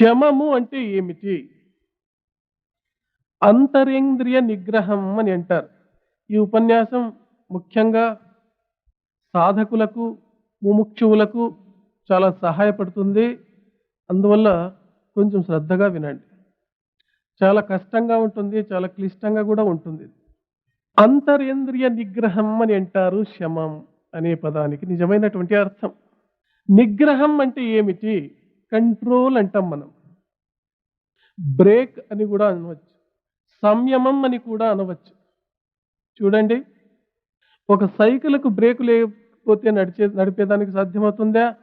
శమము అంటే ఏమిటి? అంతరేంద్రియ నిగ్రహం అని అంటారు. ఈ ఉపన్యాసం ముఖ్యంగా సాధకులకు ముముక్షువులకు చాలా సహాయపడుతుంది. అందువల్ల కొంచెం శ్రద్ధగా వినండి. చాలా కష్టంగా ఉంటుంది చాలా క్లిష్టంగా కూడా ఉంటుంది. అంతరేంద్రియ నిగ్రహం అని అంటారు శమం అనే పదానికి నిజమైనటువంటి అర్థం. నిగ్రహం అంటే ఏమిటి? కంట్రోల్ అంటాం మనం. బ్రేక్ అని కూడా అనవచ్చు. సంయమం అని కూడా అనవచ్చు. చూడండి. ఒక సైకిల్కు బ్రేకు లేకపోతే నడిచే నడిపేదానికి సాధ్యమవుతుందా?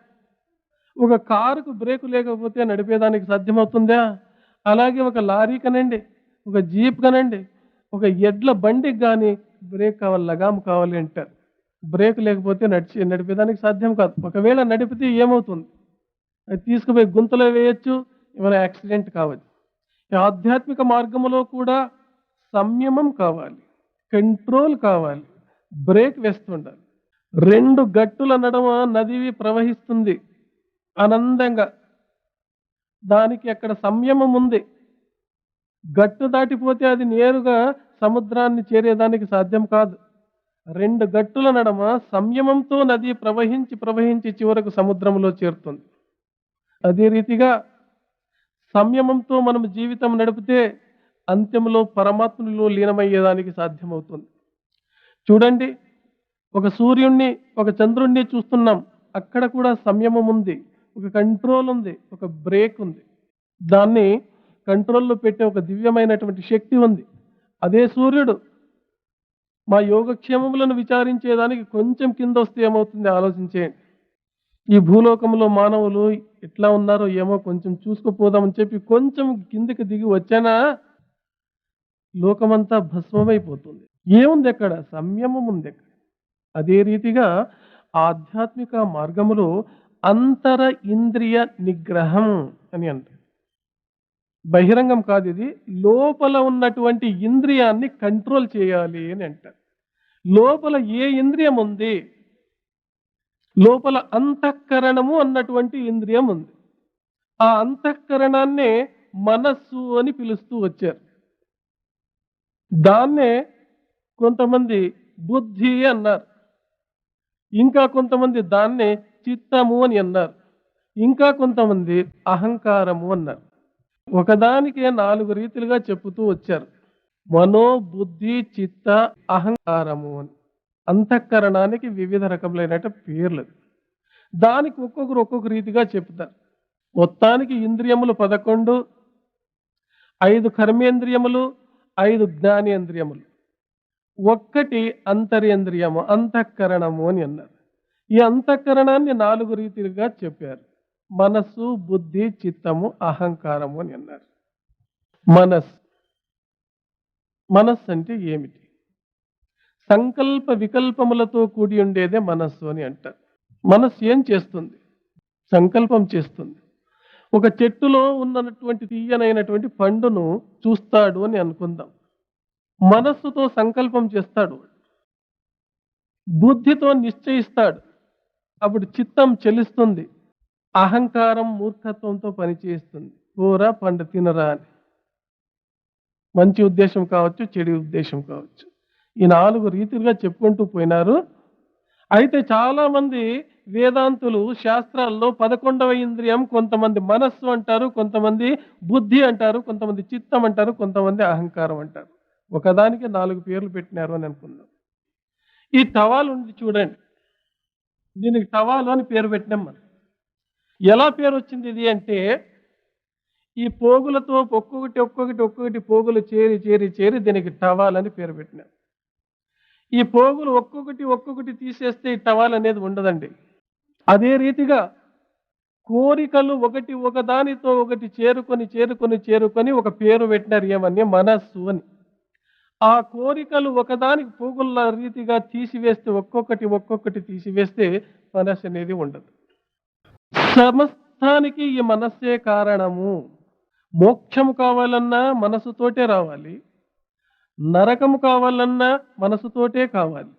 ఒక కారుకు బ్రేకు లేకపోతే నడిపేదానికి సాధ్యమవుతుందా? అలాగే ఒక లారీ కనండి ఒక జీప్ కనండి ఒక ఎడ్ల బండికి కానీ బ్రేక్ కావాలి లగాము కావాలి అంటారు. బ్రేక్ లేకపోతే నడిచి నడిపేదానికి సాధ్యం కాదు. ఒకవేళ నడిపితే ఏమవుతుంది? తీసుకుపోయి గుంతలో వేయచ్చు ఏమైనా యాక్సిడెంట్ కావచ్చు. ఆధ్యాత్మిక మార్గంలో కూడా సంయమం కావాలి కంట్రోల్ కావాలి బ్రేక్ వేస్తుండాలి. రెండు గట్టుల నడమ నది ప్రవహిస్తుంది ఆనందంగా. దానికి అక్కడ సంయమం ఉంది. గట్టు దాటిపోతే అది నేరుగా సముద్రాన్ని చేరేదానికి సాధ్యం కాదు. రెండు గట్టుల నడమ సంయమంతో నది ప్రవహించి ప్రవహించి చివరకు సముద్రంలో చేరుతుంది. అదే రీతిగా సంయమంతో మనం జీవితం నడిపితే అంత్యంలో పరమాత్మలో లీనమయ్యేదానికి సాధ్యమవుతుంది. చూడండి ఒక సూర్యుణ్ణి ఒక చంద్రుణ్ణి చూస్తున్నాం. అక్కడ కూడా సంయమం ఉంది ఒక కంట్రోల్ ఉంది ఒక బ్రేక్ ఉంది. దాన్ని కంట్రోల్లో పెట్టే ఒక దివ్యమైనటువంటి శక్తి ఉంది. అదే సూర్యుడు మా యోగక్షేమములను విచారించేదానికి కొంచెం కింద వస్తే ఏమవుతుంది ఆలోచించేయండి. ఈ భూలోకంలో మానవులు ఎట్లా ఉన్నారో ఏమో కొంచెం చూసుకుపోదామని చెప్పి కొంచెం కిందికి దిగి వచ్చానా? లోకమంతా భస్మమైపోతుంది. ఏముంది అక్కడ సంయమం ఉంది అక్కడ అదే రీతిగా ఆధ్యాత్మిక మార్గములో అంతర ఇంద్రియ నిగ్రహం అని అంటారు. బహిరంగం కాదు ఇది. లోపల ఉన్నటువంటి ఇంద్రియాన్ని కంట్రోల్ చేయాలి అని అంటారు. లోపల ఏ ఇంద్రియం ఉంది? లోపల అంతఃకరణము అన్నటువంటి ఇంద్రియం ఉంది. ఆ అంతఃకరణాన్నే మనస్సు అని పిలుస్తూ వచ్చారు. దాన్నే కొంతమంది బుద్ధి అన్నారు. ఇంకా కొంతమంది దాన్నే చిత్తము అని అన్నారు. ఇంకా కొంతమంది అహంకారము అన్నారు. ఒకదానికే నాలుగు రీతిలుగా చెప్పుతూ వచ్చారు. మనో బుద్ధి చిత్త అహంకారము అని. అంతఃకరణానికి వివిధ రకములైన పేర్లు. దానికి ఒక్కొక్కరు ఒక్కొక్క రీతిగా చెప్తారు మొత్తానికి ఇంద్రియములు పదకొండు ఐదు కర్మేంద్రియములు ఐదు జ్ఞానేంద్రియములు. ఒక్కటి అంతరేంద్రియము అంతఃకరణము అని అన్నారు. ఈ అంతఃకరణాన్ని నాలుగు రీతిగా చెప్పారు. మనస్సు బుద్ధి చిత్తము అహంకారము అని అన్నారు. మనస్ మనస్సు అంటే ఏమిటి? సంకల్ప వికల్పములతో కూడి ఉండేదే మనస్సు అని అంటారు. మనస్సు ఏం చేస్తుంది? సంకల్పం చేస్తుంది. ఒక చెట్టులో ఉన్నటువంటి తీయనైనటువంటి పండును చూస్తాడు అని అనుకుందాం. మనస్సుతో సంకల్పం చేస్తాడు బుద్ధితో నిశ్చయిస్తాడు. అప్పుడు చిత్తం చెలిస్తుంది. అహంకారం మూర్ఖత్వంతో పనిచేస్తుంది. కూర పండు తినరా అని. మంచి ఉద్దేశం కావచ్చు చెడు ఉద్దేశం కావచ్చు. ఈ నాలుగు రీతిలుగా చెప్పుకుంటూ పోయినారు. అయితే చాలామంది వేదాంతులు శాస్త్రాల్లో పదకొండవ ఇంద్రియం కొంతమంది మనస్సు అంటారు కొంతమంది బుద్ధి అంటారు కొంతమంది చిత్తం అంటారు కొంతమంది అహంకారం అంటారు. ఒకదానికి నాలుగు పేర్లు పెట్టినారు అని అనుకుందాం. ఈ టవాల్ ఉంది చూడండి. దీనికి టవాలు అని పేరు పెట్టినాం మనం. ఎలా పేరు వచ్చింది ఇది అంటే ఈ పోగులతో ఒక్కొక్కటి ఒక్కొక్కటి ఒక్కొక్కటి పోగులు చేరి చేరి చేరి దీనికి టవాల్ అని పేరు పెట్టినారు ఈ పోగులు ఒక్కొక్కటి ఒక్కొక్కటి తీసేస్తే ఈ టవాల్ అనేది ఉండదండి. అదే రీతిగా కోరికలు ఒకటి ఒకదానితో ఒకటి చేరుకొని చేరుకొని చేరుకొని ఒక పేరు పెట్టినారు ఏమని? మనస్సు అని. ఆ కోరికలు ఒకదానికి పోగుల రీతిగా తీసివేస్తే ఒక్కొక్కటి ఒక్కొక్కటి తీసివేస్తే మనస్సు అనేది ఉండదు. సమస్తానికి ఈ మనస్సే కారణము. మోక్షము కావాలన్నా మనసుతోటే రావాలి. నరకము కావాలన్నా మనసుతోటే కావాలి.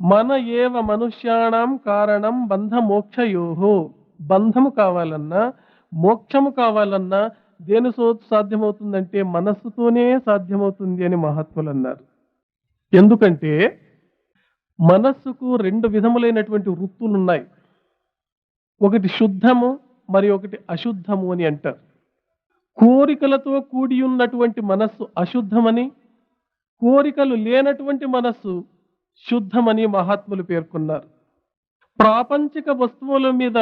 మన ఏవ మనుష్యాణం కారణం బంధమోక్షయోహో బంధము కావాలన్నా మోక్షము కావాలన్నా దేని సో సాధ్యమవుతుందంటే మనస్సుతోనే సాధ్యమవుతుంది అని మహాత్ములు అన్నారు ఎందుకంటే మనస్సుకు రెండు విధములైనటువంటి వృత్తులు ఉన్నాయి ఒకటి శుద్ధము మరి ఒకటి అశుద్ధము అని అంటారు. కోరికలతో కూడి ఉన్నటువంటి మనస్సు అశుద్ధమని కోరికలు లేనటువంటి మనస్సు శుద్ధమని మహాత్ములు పేర్కొన్నారు. ప్రాపంచిక వస్తువుల మీద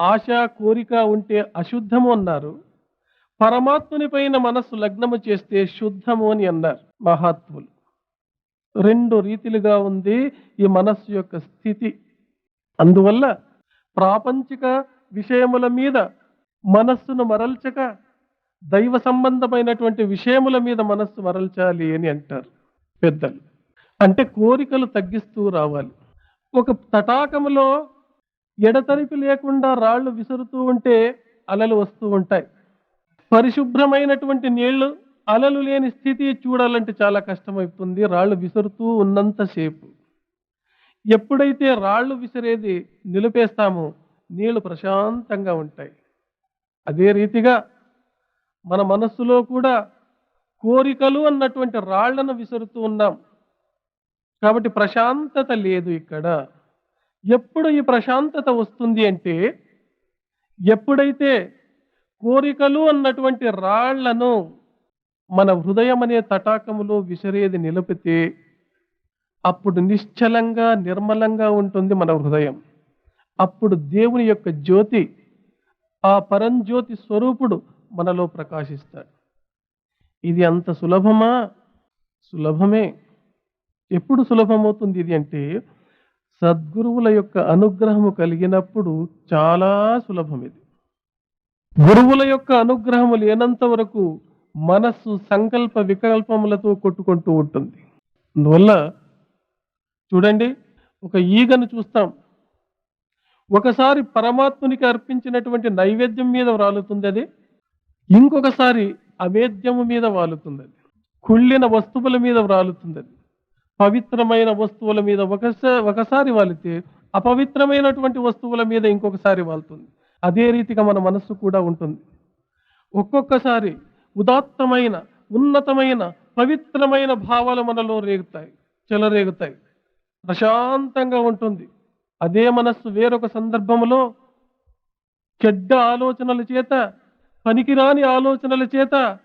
ఆశ కోరిక ఉంటే అశుద్ధము అన్నారు. పరమాత్ముని పైన మనస్సు లగ్నము చేస్తే శుద్ధము అని అన్నారు మహాత్ములు. రెండు రీతిలుగా ఉంది ఈ మనస్సు యొక్క స్థితి. అందువల్ల ప్రాపంచిక విషయముల మీద మనస్సును మరల్చక దైవ సంబంధమైనటువంటి విషయముల మీద మనస్సు మరల్చాలి అని అంటారు పెద్దలు. అంటే కోరికలు తగ్గిస్తూ రావాలి. ఒక తటాకములో ఎడతెరిపి లేకుండా రాళ్ళు విసురుతూ ఉంటే అలలు వస్తూ ఉంటాయి. పరిశుభ్రమైనటువంటి నీళ్ళు అలలు లేని స్థితి చూడాలంటే చాలా కష్టమైపోతుంది. రాళ్ళు విసురుతూ ఉన్నంతసేపు ఎప్పుడైతే రాళ్ళు విసిరేది నిలిపేస్తామో నీళ్ళు ప్రశాంతంగా ఉంటాయి. అదే రీతిగా మన మనస్సులో కూడా కోరికలు అన్నటువంటి రాళ్ళను విసురుతూ ఉన్నాం. కాబట్టి ప్రశాంతత లేదు ఇక్కడ. ఎప్పుడు ఈ ప్రశాంతత వస్తుంది అంటే ఎప్పుడైతే కోరికలు అన్నటువంటి రాళ్ళను మన హృదయం అనే తటాకములో విసిరేది నిలిపితే అప్పుడు నిశ్చలంగా నిర్మలంగా ఉంటుంది మన హృదయం. అప్పుడు దేవుని యొక్క జ్యోతి ఆ పరంజ్యోతి స్వరూపుడు మనలో ప్రకాశిస్తాడు. ఇది అంత సులభమా? సులభమే. ఎప్పుడు సులభమవుతుంది ఇది అంటే సద్గురువుల యొక్క అనుగ్రహము కలిగినప్పుడు చాలా సులభం ఇది. గురువుల యొక్క అనుగ్రహము లేనంత వరకు మనస్సు సంకల్ప వికల్పములతో కొట్టుకుంటూ ఉంటుంది. అందువల్ల చూడండి ఒక ఈగను చూస్తాం. ఒకసారి పరమాత్మునికి అర్పించినటువంటి నైవేద్యం మీద వ్రాలుతుంది అది. ఇంకొకసారి అవేద్యము మీద వాలుతుంది అది కుళ్ళిన వస్తువుల మీద వ్రాలుతుంది అది పవిత్రమైన వస్తువుల మీద ఒకసారి ఒకసారి వాలితే అపవిత్రమైనటువంటి వస్తువుల మీద ఇంకొకసారి వాలుతుంది. అదే రీతిగా మన మనస్సు కూడా ఉంటుంది. ఒక్కొక్కసారి ఉదాత్తమైన ఉన్నతమైన పవిత్రమైన భావాలు మనలో రేగుతాయి చెలరేగుతాయి. ప్రశాంతంగా ఉంటుంది. అదే మనస్సు వేరొక సందర్భంలో చెడ్డ ఆలోచనల చేత పనికిరాని ఆలోచనల చేత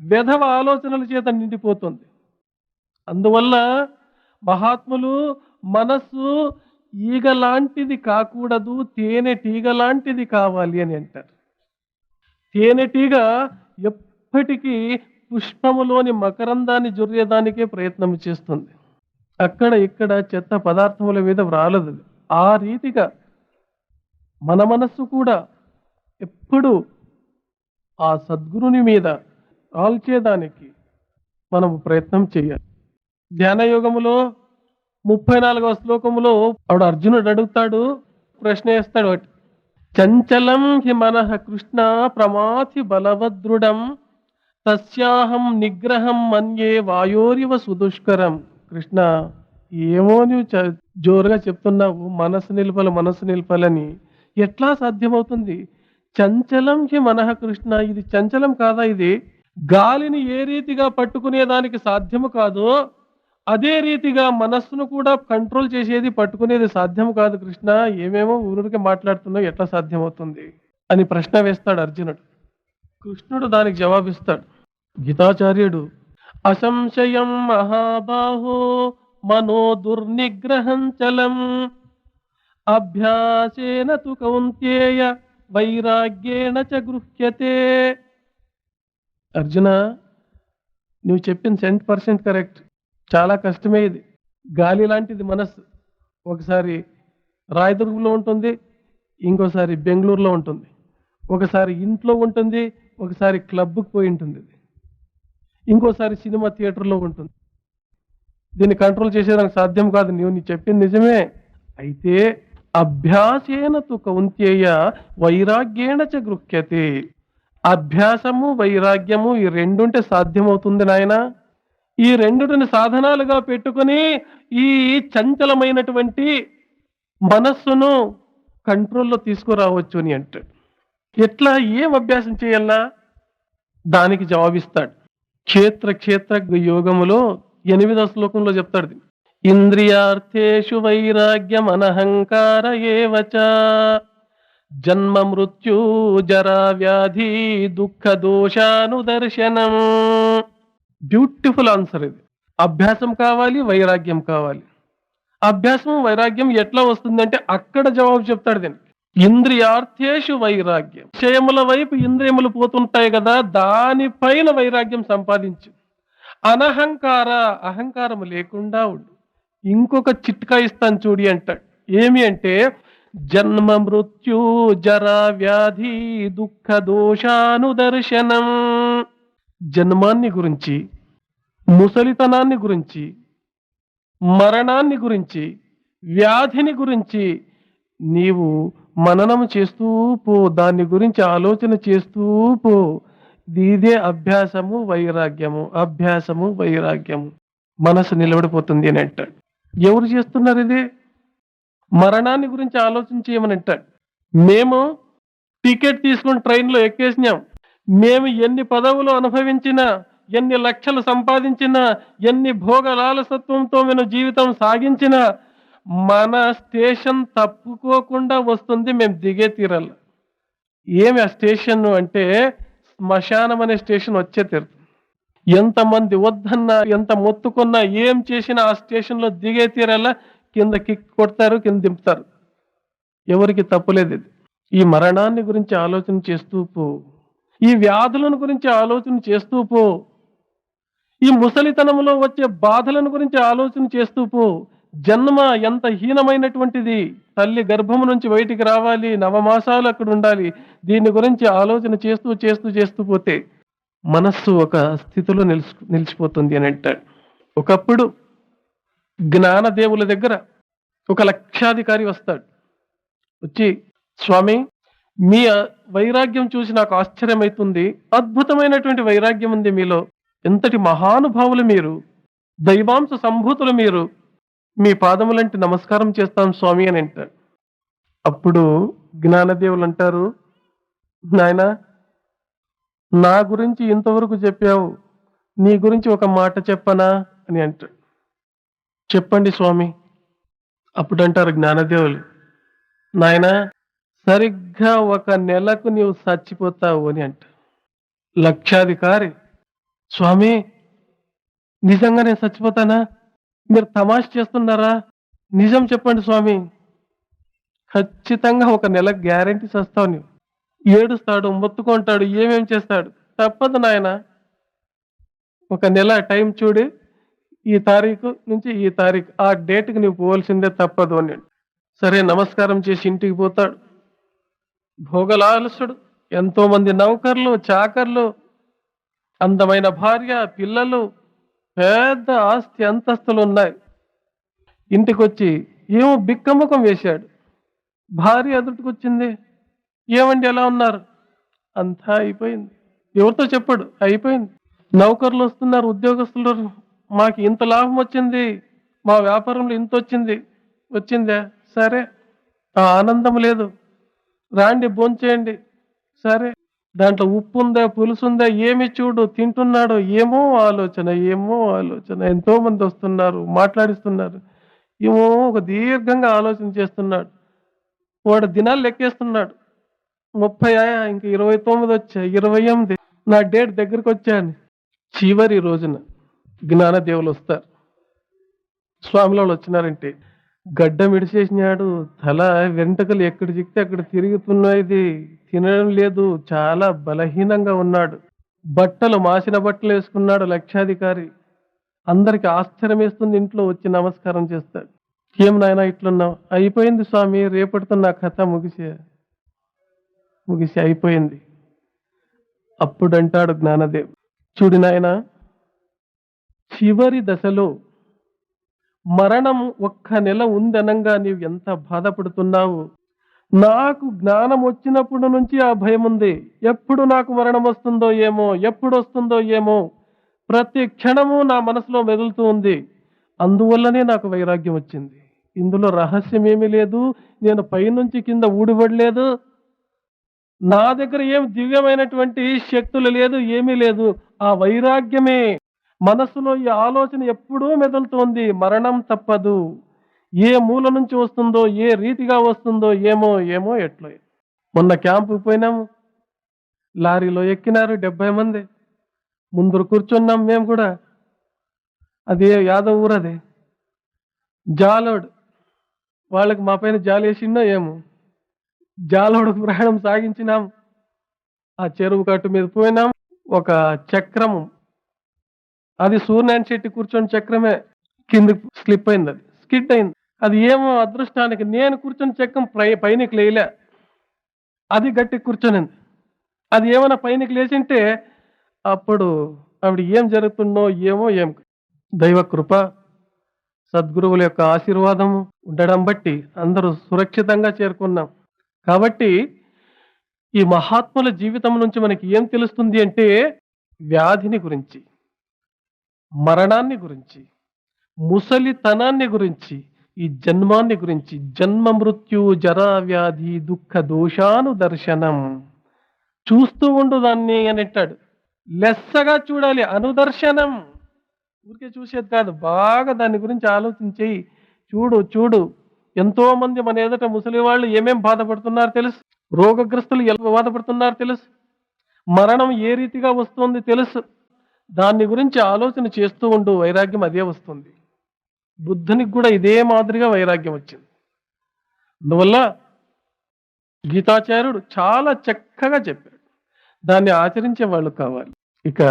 వెధవ ఆలోచనల చేత నిండిపోతుంది. అందువల్ల మహాత్ములు మనస్సు ఈగ లాంటిది కాకూడదు తేనెటీగ లాంటిది కావాలి అని అంటారు. తేనెటీగ ఎప్పటికీ పుష్పములోని మకరందాన్ని జొర్రేదానికే ప్రయత్నం చేస్తుంది. అక్కడ ఇక్కడ చెత్త పదార్థముల మీద వ్రాలదు. ఆ రీతిగా మన మనస్సు కూడా ఎప్పుడు ఆ సద్గురుని మీద ఆల్చేదానికి మనము ప్రయత్నం చేయాలి. ధ్యాన యోగములో ముప్పై నాలుగవ శ్లోకములో ఆవిడ అర్జునుడు అడుగుతాడు ప్రశ్న వేస్తాడు ఒకటి. చంచలం హి మనః కృష్ణ ప్రమాథి బలవద్రుడం తస్యాహం నిగ్రహం మన్యే వాయోరివ సుదుష్కరం. కృష్ణ ఏమో నువ్వు చ- జోరుగా చెప్తున్నావు మనసు నిలపాలి మనసు నిలపాలని. ఎట్లా సాధ్యమవుతుంది? చంచలం హి మనః కృష్ణ. ఇది చంచలం కాదా ఇది? గాలిని ఏ రీతిగా పట్టుకునేదానికి సాధ్యము కాదో. అదే రీతిగా మనస్సును కూడా కంట్రోల్ చేసేది పట్టుకునేది సాధ్యం కాదు కృష్ణ. ఏమేమో ఊరికి మాట్లాడుతున్నావు ఎట్లా సాధ్యమవుతుంది అని ప్రశ్న వేస్తాడు అర్జునుడు. కృష్ణుడు దానికి జవాబిస్తాడు. గీతాచార్యుడు అసంశయం మహాబాహో మనో దుర్నిగ్రహం చలం. అభ్యాసేన తు కౌంత్యేయ వైరాగ్యేణ చ గృహ్యతే. అర్జున నువ్వు చెప్పింది సెంట్ పర్సెంట్ కరెక్ట్ చాలా కష్టమే ఇది. గాలి లాంటిది మనస్సు. ఒకసారి రాయదుర్గంలో ఉంటుంది ఇంకోసారి బెంగళూరులో ఉంటుంది. ఒకసారి ఇంట్లో ఉంటుంది ఒకసారి క్లబ్కి పోయి ఉంటుంది ఇది. ఇంకోసారి సినిమా థియేటర్లో ఉంటుంది. దీన్ని కంట్రోల్ చేసేదానికి సాధ్యం కాదు. నువ్వు నీ చెప్పింది నిజమే. అయితే అభ్యాసేన తు కౌంత్యేయ వైరాగ్యేణ చ గృహ్యతే. అభ్యాసము వైరాగ్యము ఈ రెండుంటే సాధ్యమవుతుంది నాయన. ఈ రెండుని సాధనాలుగా పెట్టుకుని ఈ చంచలమైనటువంటి మనస్సును కంట్రోల్లో తీసుకురావచ్చు అని అంటాడు. ఎట్లా ఏం అభ్యాసం చేయాలా దానికి జవాబిస్తాడు. క్షేత్ర క్షేత్ర యోగములో ఎనిమిదో శ్లోకంలో చెప్తాడు ఇంద్రియార్థేషు వైరాగ్యం అనహంకార ఏవచ? జన్మ మృత్యు జరా వ్యాధి దుఃఖ దోషానుదర్శనం. బ్యూటిఫుల్ ఆన్సర్ ఇది. అభ్యాసం కావాలి వైరాగ్యం కావాలి. అభ్యాసం వైరాగ్యం ఎట్లా వస్తుందంటే అక్కడ జవాబు చెప్తాడు దీనికి. ఇంద్రియార్థేషు వైరాగ్యం. విషయముల వైపు ఇంద్రియములు పోతుంటాయి కదా దానిపైన వైరాగ్యం సంపాదించు. అనహంకార అహంకారం లేకుండా ఉండు. ఇంకొక చిట్కా ఇస్తాను చూడి అంటాడు. ఏమి అంటే జన్మ మృత్యు జరా వ్యాధి దుఃఖ దోషానుదర్శనం. జన్మాన్ని గురించి ముసలితనాన్ని గురించి మరణాన్ని గురించి వ్యాధిని గురించి నీవు మననం చేస్తూ పో దాని గురించి ఆలోచన చేస్తూ పో. ఇదే అభ్యాసము వైరాగ్యము అభ్యాసము వైరాగ్యము. మనసు నిలబడిపోతుంది అని అంటాడు. ఎవరు చేస్తున్నారు ఇది? మరణాన్ని గురించి ఆలోచన చేయమని అంటాడు. మేము టికెట్ తీసుకుని ట్రైన్లో ఎక్కేసినాం. మేము ఎన్ని పదవులు అనుభవించినా ఎన్ని లక్షలు సంపాదించినా ఎన్ని భోగలాలసత్వంతో మేము జీవితం సాగించినా మన స్టేషన్ తప్పుకోకుండా వస్తుంది మేము దిగే తీరాలి. ఏమి ఆ స్టేషన్ అంటే శ్మశానం అనే స్టేషన్ వచ్చే తీరుతుంది. ఎంతమంది వద్దన్నా ఎంత మొత్తుకున్నా ఏం చేసినా ఆ స్టేషన్లో దిగే తీరేలా కింద కిక్ కొడతారు కింద దింపుతారు. ఎవరికి తప్పులేదు ఇది. ఈ మరణాన్ని గురించి ఆలోచన చేస్తూ పో. ఈ వ్యాధులను గురించి ఆలోచన చేస్తూ పో. ఈ ముసలితనంలో వచ్చే బాధలను గురించి ఆలోచన చేస్తూ పో. జన్మ ఎంత హీనమైనటువంటిది. తల్లి గర్భం నుంచి బయటికి రావాలి నవమాసాలు అక్కడ ఉండాలి. దీని గురించి ఆలోచన చేస్తూ చేస్తూ చేస్తూ పోతే మనస్సు ఒక స్థితిలో నిలిచి నిలిచిపోతుంది అని అంటాడు. ఒకప్పుడు జ్ఞానదేవుల దగ్గర ఒక లక్షాధికారి వస్తాడు. వచ్చి స్వామి మీ వైరాగ్యం చూసి నాకు ఆశ్చర్యమైతుంది. అద్భుతమైనటువంటి వైరాగ్యం ఉంది మీలో. ఎంతటి మహానుభావులు మీరు. దైవాంశ సంభూతులు మీరు. మీ పాదములంటి నమస్కారం చేస్తాం స్వామి అని అంటాడు. అప్పుడు జ్ఞానదేవులు అంటారు నాయనా నా గురించి ఇంతవరకు చెప్పావు. నీ గురించి ఒక మాట చెప్పనా? అని అంట చెప్పండి స్వామి. అప్పుడు అంటారు జ్ఞానదేవులు. నాయన సరిగ్గా ఒక నెలకు నీవు చచ్చిపోతావు అని అంట లక్షాధికారి స్వామి నిజంగా నేను చచ్చిపోతానా? మీరు తమాష చేస్తున్నారా? నిజం చెప్పండి స్వామి. ఖచ్చితంగా ఒక నెల గ్యారంటీ చేస్తావు నీవు. ఏడుస్తాడు మొత్తుకుంటాడు ఏమేం చేస్తాడు? తప్పదు నాయన. ఒక నెల టైం చూడి ఈ తారీఖు నుంచి ఈ తారీఖు ఆ డేట్కి నీవు పోవాల్సిందే తప్పదు అని సరే నమస్కారం చేసి ఇంటికి పోతాడు. భోగలాలసుడు ఎంతో మంది నౌకర్లు చాకర్లు అందమైన భార్య పిల్లలు పెద్ద ఆస్తి అంతస్తులు ఉన్నాయి. ఇంటికొచ్చి ఏమో బిక్కముఖం వేశాడు. భార్య ఎదుటికొచ్చింది? ఏమండి ఎలా ఉన్నారు? అంతా అయిపోయింది. ఎవరితో చెప్పాడు? అయిపోయింది. నౌకర్లు వస్తున్నారు ఉద్యోగస్తులు. మాకు ఇంత లాభం వచ్చింది. మా వ్యాపారంలో ఇంత వచ్చింది. వచ్చిందా? సరే. ఆ ఆనందం లేదు. రాండి భోంచేయండి. సరే. దాంట్లో ఉప్పు ఉందా పులుసు ఉందా ఏమి చూడు తింటున్నాడు ఏమో ఆలోచన ఏమో ఆలోచన. ఎంతో మంది వస్తున్నారు మాట్లాడిస్తున్నారు. ఏమో ఒక దీర్ఘంగా ఆలోచన చేస్తున్నాడు. వాడు దినాలు లెక్కేస్తున్నాడు. ముప్పై ఆయా ఇంక ఇరవై తొమ్మిది వచ్చాయి. ఇరవై ఎనిమిది. నా డేట్ దగ్గరకు వచ్చాను. చివరి రోజున జ్ఞానదేవులు వస్తారు. స్వామిలో వచ్చినారంటే గడ్డం ఇడిచేసినాడు తల వెంట్రుకలు ఎక్కడ చిక్తే అక్కడ తిరుగుతున్నది. తినడం లేదు. చాలా బలహీనంగా ఉన్నాడు. బట్టలు మాసిన బట్టలు వేసుకున్నాడు లక్షాధికారి. అందరికి ఆశ్చర్యం వేస్తుంది ఇంట్లో వచ్చి నమస్కారం చేస్తాడు. ఏం నాయన ఇట్లున్నావు? అయిపోయింది స్వామి. రేపటితో నా కథ ముగిసే ముగిసి అయిపోయింది. అప్పుడంటాడు జ్ఞానదేవ్ చూడు నాయన చివరి దశలో మరణం ఒక్క నెల ఉందనంగా నీవు ఎంత బాధపడుతున్నావు? నాకు జ్ఞానం వచ్చినప్పుడు నుంచి ఆ భయం ఉంది. ఎప్పుడు నాకు మరణం వస్తుందో ఏమో ఎప్పుడు వస్తుందో ఏమో ప్రతి క్షణము నా మనసులో మెదులుతూ ఉంది. అందువల్లనే నాకు వైరాగ్యం వచ్చింది. ఇందులో రహస్యం ఏమీ లేదు. నేను పైనుంచి కింద ఊడిపడలేదు. నా దగ్గర ఏం దివ్యమైనటువంటి శక్తులు లేదు ఏమీ లేదు. ఆ వైరాగ్యమే. మనసులో ఈ ఆలోచన ఎప్పుడూ మెదులుతోంది. మరణం తప్పదు. ఏ మూల నుంచి వస్తుందో ఏ రీతిగా వస్తుందో ఏమో ఏమో ఎట్లో. మొన్న క్యాంపుకి పోయినాము. లారీలో ఎక్కినారు డెబ్బై మంది. ముందర కూర్చున్నాం మేము కూడా. అది యాదవ్ ఊరదే. జాలోడ్. వాళ్ళకి మా పైన జాలేసిందో ఏమో. జాలోడు ప్రయాణం సాగించినాం. ఆ చెరువు కట్టు మీద పోయినాం. ఒక చక్రము అది సూర్యనారాయణ శెట్టి కూర్చొని చక్రమే కింద స్లిప్ అయింది అది. స్కిడ్ అయింది. అది ఏమో అదృష్టానికి నేను కూర్చొని చక్రం పై పైనకి లేయలే. అది గట్టి కూర్చొనింది. అది ఏమైనా పైనకి లేచింటే అప్పుడు ఆవిడ ఏం జరుగుతుందో ఏమో ఏం దైవ కృప సద్గురువుల యొక్క ఆశీర్వాదం ఉండడం బట్టి అందరూ సురక్షితంగా చేరుకున్నాం. కాబట్టి ఈ మహాత్ముల జీవితం నుంచి మనకి ఏం తెలుస్తుంది అంటే వ్యాధిని గురించి మరణాన్ని గురించి ముసలితనాన్ని గురించి ఈ జన్మాన్ని గురించి జన్మ మృత్యు జరా వ్యాధి దుఃఖ దోషాను దర్శనం చూస్తూ ఉండు దాన్ని అని అంటాడు. లెస్సగా చూడాలి అనుదర్శనం. ఊరికే చూసేది కాదు బాగా దాని గురించి ఆలోచించి చూడు చూడు. ఎంతో మంది మన ఎదుట ముసలి వాళ్ళు ఏమేం బాధపడుతున్నారు తెలుసు? రోగగ్రస్తులు ఎలా బాధపడుతున్నారు తెలుసు? మరణం ఏ రీతిగా వస్తుంది తెలుసు? దాన్ని గురించి ఆలోచన చేస్తూ ఉండు వైరాగ్యం అదే వస్తుంది. బుద్ధునికి కూడా ఇదే మాదిరిగా వైరాగ్యం వచ్చింది. అందువల్ల గీతాచార్యుడు చాలా చక్కగా చెప్పాడు. దాన్ని ఆచరించే వాళ్ళు కావాలి. ఇక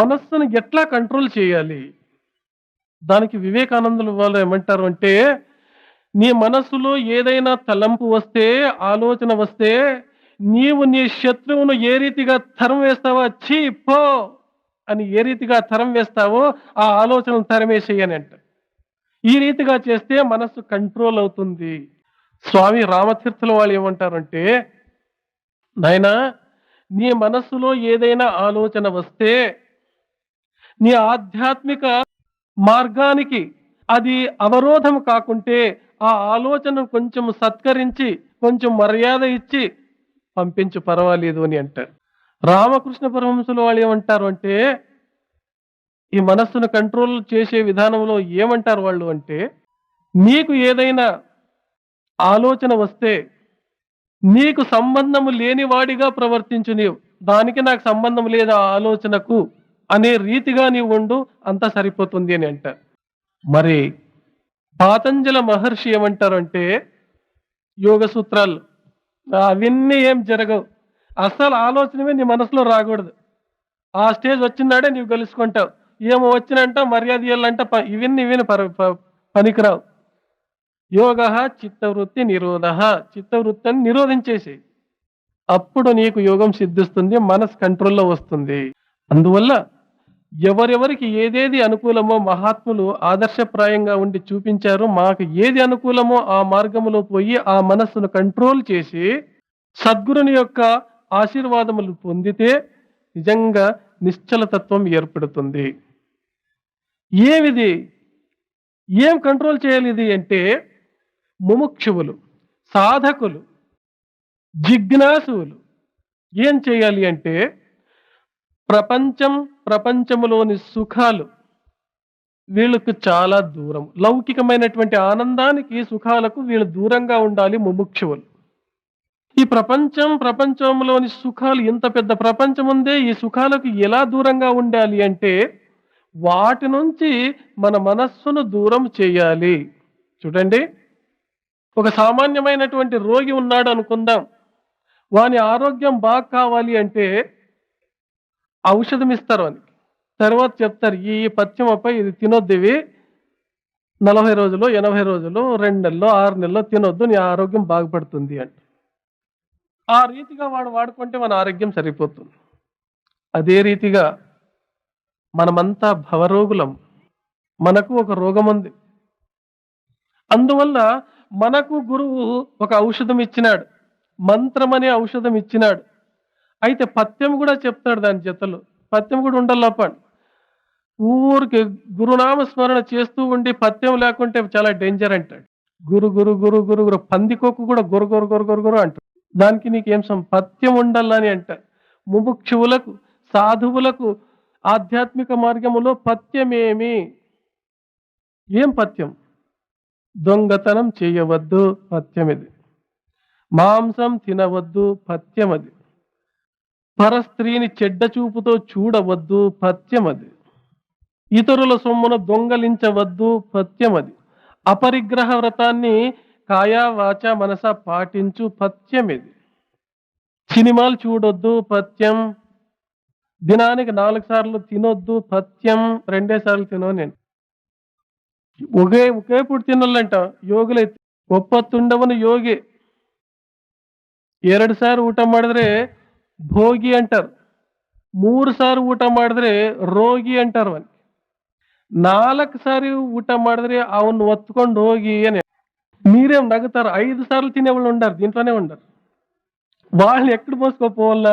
మనస్సును ఎట్లా కంట్రోల్ చేయాలి? దానికి వివేకానందులు వాళ్ళు ఏమంటారు అంటే నీ మనసులో ఏదైనా తలంపు వస్తే ఆలోచన వస్తే నీవు నీ శత్రువును ఏ రీతిగా తరం వేస్తావో చీ పో అని ఏ రీతిగా తరం వేస్తావో ఆ ఆలోచనను తరమేసేయని అంట ఈ రీతిగా చేస్తే మనస్సు కంట్రోల్ అవుతుంది. స్వామి రామతీర్థుల వాళ్ళు ఏమంటారంటే నాయనా నీ మనస్సులో ఏదైనా ఆలోచన వస్తే నీ ఆధ్యాత్మిక మార్గానికి అది అవరోధం కాకుంటే ఆ ఆలోచనను కొంచెం సత్కరించి కొంచెం మర్యాద ఇచ్చి పంపించు పర్వాలేదు అని అంటారు. రామకృష్ణ పరమహంసులు వాళ్ళు ఏమంటారు అంటే ఈ మనస్సును కంట్రోల్ చేసే విధానంలో ఏమంటారు వాళ్ళు అంటే నీకు ఏదైనా ఆలోచన వస్తే నీకు సంబంధము లేని వాడిగా ప్రవర్తించు నీవు. దానికి నాకు సంబంధం లేదు ఆ ఆలోచనకు అనే రీతిగా నీవు ఉండు అంతా సరిపోతుంది అని అంటారు. మరి పాతంజల మహర్షి ఏమంటారంటే యోగ సూత్రాలు అవన్నీ ఏం జరగవు. అసలు ఆలోచనమే నీ మనసులో రాకూడదు. ఆ స్టేజ్ వచ్చినాడే నీవు గెలుచుకుంటావు. ఏమో వచ్చినంట మర్యాద ఇవ్వాలంట ప- ఇవన్నీ ఇవన్నీ పర- ప- పనికిరావు. యోగ చిత్తవృత్తి నిరోధ. చిత్తవృత్తిని నిరోధించేసి అప్పుడు నీకు యోగం సిద్ధిస్తుంది మనసు కంట్రోల్లో వస్తుంది. అందువల్ల ఎవరెవరికి ఏదేది అనుకూలమో మహాత్ములు ఆదర్శప్రాయంగా ఉండి చూపించారు. మాకు ఏది అనుకూలమో ఆ మార్గములో పోయి ఆ మనస్సును కంట్రోల్ చేసి సద్గురుని యొక్క ఆశీర్వాదములు పొందితే నిజంగా నిశ్చలతత్వం ఏర్పడుతుంది. ఏమిది? ఏం కంట్రోల్ చేయాలి ఇది అంటే ముముక్షువులు సాధకులు జిజ్ఞాసువులు. ఏం చేయాలి అంటే ప్రపంచం ప్రపంచములోని సుఖాలు వీళ్ళకు చాలా దూరం. లౌకికమైనటువంటి ఆనందానికి సుఖాలకు వీళ్ళు దూరంగా ఉండాలి ముముక్షువులు. ఈ ప్రపంచం ప్రపంచంలోని సుఖాలు ఇంత పెద్ద ప్రపంచం ఉందే ఈ సుఖాలకు ఎలా దూరంగా ఉండాలి అంటే వాటి నుంచి మన మనస్సును దూరం చేయాలి. చూడండి. ఒక సామాన్యమైనటువంటి రోగి ఉన్నాడు అనుకుందాం వాని ఆరోగ్యం బాగా కావాలి అంటే ఔషధం ఇస్తారు అని. తర్వాత చెప్తారు ఈ పథ్యమపై ఇది తినొద్దు ఇవి. నలభై రోజులు ఎనభై రోజులు రెండు నెలలు ఆరు నెలలు తినొద్దు నీ ఆరోగ్యం బాగుపడుతుంది అంట. ఆ రీతిగా వాడు వాడుకుంటే మన ఆరోగ్యం సరిపోతుంది. అదే రీతిగా మనమంతా భవరోగులం. మనకు ఒక రోగం ఉంది. అందువల్ల మనకు గురువు ఒక ఔషధం ఇచ్చినాడు. మంత్రం అనే ఔషధం ఇచ్చినాడు. అయితే పత్యం కూడా చెప్తాడు దాని జతలు. పత్యం కూడా ఉండాలప్పండి. ఊరికి గురునామ స్మరణ చేస్తూ ఉండి పథ్యం లేకుంటే చాలా డేంజర్ అంటాడు. గురు గురు గురు గురు గురు పందికొక్కు కూడా గురు గురు గురు గురు గురు అంటాడు. దానికి నీకేం సం పథ్యం ఉండాలని అంటారు ముముక్షువులకు సాధువులకు ఆధ్యాత్మిక మార్గములో పథ్యమేమి ఏం పథ్యం దొంగతనం చేయవద్దు పథ్యం ఇది మాంసం తినవద్దు పథ్యం అది పరస్త్రీని చెడ్డ చూపుతో చూడవద్దు పథ్యం అది ఇతరుల సొమ్మును దొంగలించవద్దు పథ్యం అది అపరిగ్రహ వ్రతాన్ని కాయా వాచ మనస పాటించు పథ్యం ఇది సినిమాలు చూడొద్దు పథ్యం దినానికి నాలుగు సార్లు తినొద్దు పథ్యం రెండే సార్లు తినో నేను ఒకే ఒకే పూట తినాలంట ಯೋಗಲೈತಿ ಒಪ್ಪತ್ತುಂಡವನು ಯೋಗಿ ಎರಡು ಸಾರಿ ಊಟ ಮಾಡಿದ್ರೆ భోగి అంటారు. మూడు సార్లు ఊట ಮಾಡಿದ್ರೆ రోగి అంటారు ಅವನ್. సారి ಸಾರಿ ಊಟ ಮಾಡಿದ್ರೆ ಅವನ್ ಒತ್ಕೊಂಡು ಹೋಗಿ మీరేం నగ్గుతారు ఐదు సార్లు తినేవాళ్ళు ఉండరు దీంట్లోనే ఉండరు వాళ్ళు ఎక్కడ మోసుకోపోవాల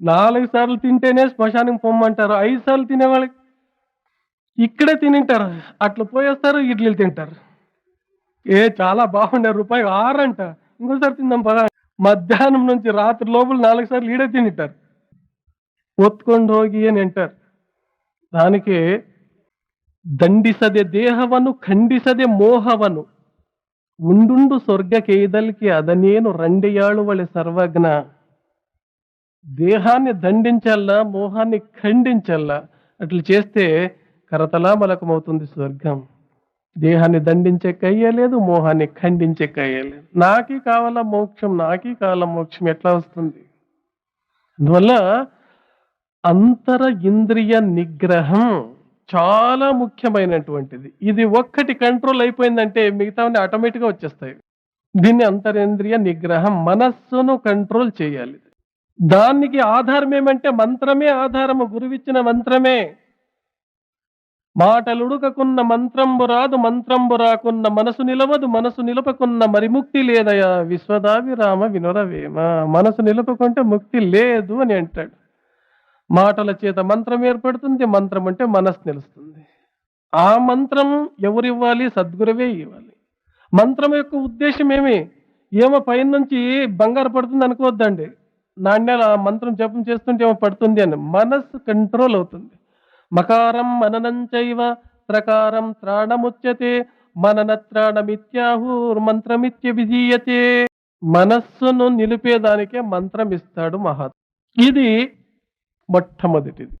నాలుగు సార్లు తింటేనే శ్మశానం పొమ్మంటారు ఐదు సార్లు తినేవాళ్ళకి ఇక్కడే తినింటారు అట్లా పోయేస్తారు ఇడ్లీలు తింటారు ఏ చాలా బాగుండే రూపాయి ఆరంట ఇంకోసారి తిందాం పదా మధ్యాహ్నం నుంచి రాత్రి లోపల నాలుగు సార్లు ఈడే తింటారు ಒತ್ಕೊಂಡು ಹೋಗಿ అని అంటారు దానికి ದಂಡಿಸದೆ ದೇಹವನ್ನು ಖಂಡಿಸದೆ ಮೋಹವನ್ನು ఉండుండు స్వర్గకేదలికి అదనేను రెండేయాళువళి సర్వజ్ఞ దేహాన్ని దండించల్లా మోహాన్ని ఖండించల్లా అట్లా చేస్తే కరతలామలకమవుతుంది స్వర్గం దేహాన్ని దండించే కయ్యలేదు మోహాన్ని ఖండించే కయ్యలేదు నాకీ కావాలా మోక్షం? నాకీ కావాలా మోక్షం? ఎట్లా వస్తుంది? అందువల్ల అంతర ఇంద్రియ నిగ్రహం చాలా ముఖ్యమైనటువంటిది. ఇది ఒక్కటి కంట్రోల్ అయిపోయిందంటే మిగతావన్నీ ఆటోమేటిక్గా వచ్చేస్తాయి. దీన్ని అంతరేంద్రియ నిగ్రహం మనస్సును కంట్రోల్ చేయాలి. దానికి ఆధారం ఏమంటే మంత్రమే ఆధారము. గురువిచ్చిన మంత్రమే. మాటలుడుకకున్న మంత్రంబు రాదు మంత్రంబు రాకున్న మనసు నిలవదు మనసు నిలపకున్న మరి ముక్తి లేదయా? విశ్వదాభిరామ వినురవేమ. మనసు నిలపకుంటే ముక్తి లేదు అని అంటాడు. మాటల చేత మంత్రం ఏర్పడుతుంది మంత్రం అంటే మనసు నిలుస్తుంది. ఆ మంత్రం ఎవరివ్వాలి? సద్గురువే ఇవ్వాలి. మంత్రం యొక్క ఉద్దేశం ఏమి? ఏమో పైన నుంచి బంగారు పడుతుంది అనుకోవద్దండి. నాణ్యాలు ఆ మంత్రం జపం చేస్తుంటే ఏమో పడుతుంది అని మనస్సు కంట్రోల్ అవుతుంది. మకారం మననంచైవ త్రకారం త్రాణముచ్యతే మనన త్రాణమిత్యాహుర్ విధీయతే. మనస్సును నిలిపేదానికే మంత్రం ఇస్తాడు మహత్ ఇది మొట్టమొదటిది.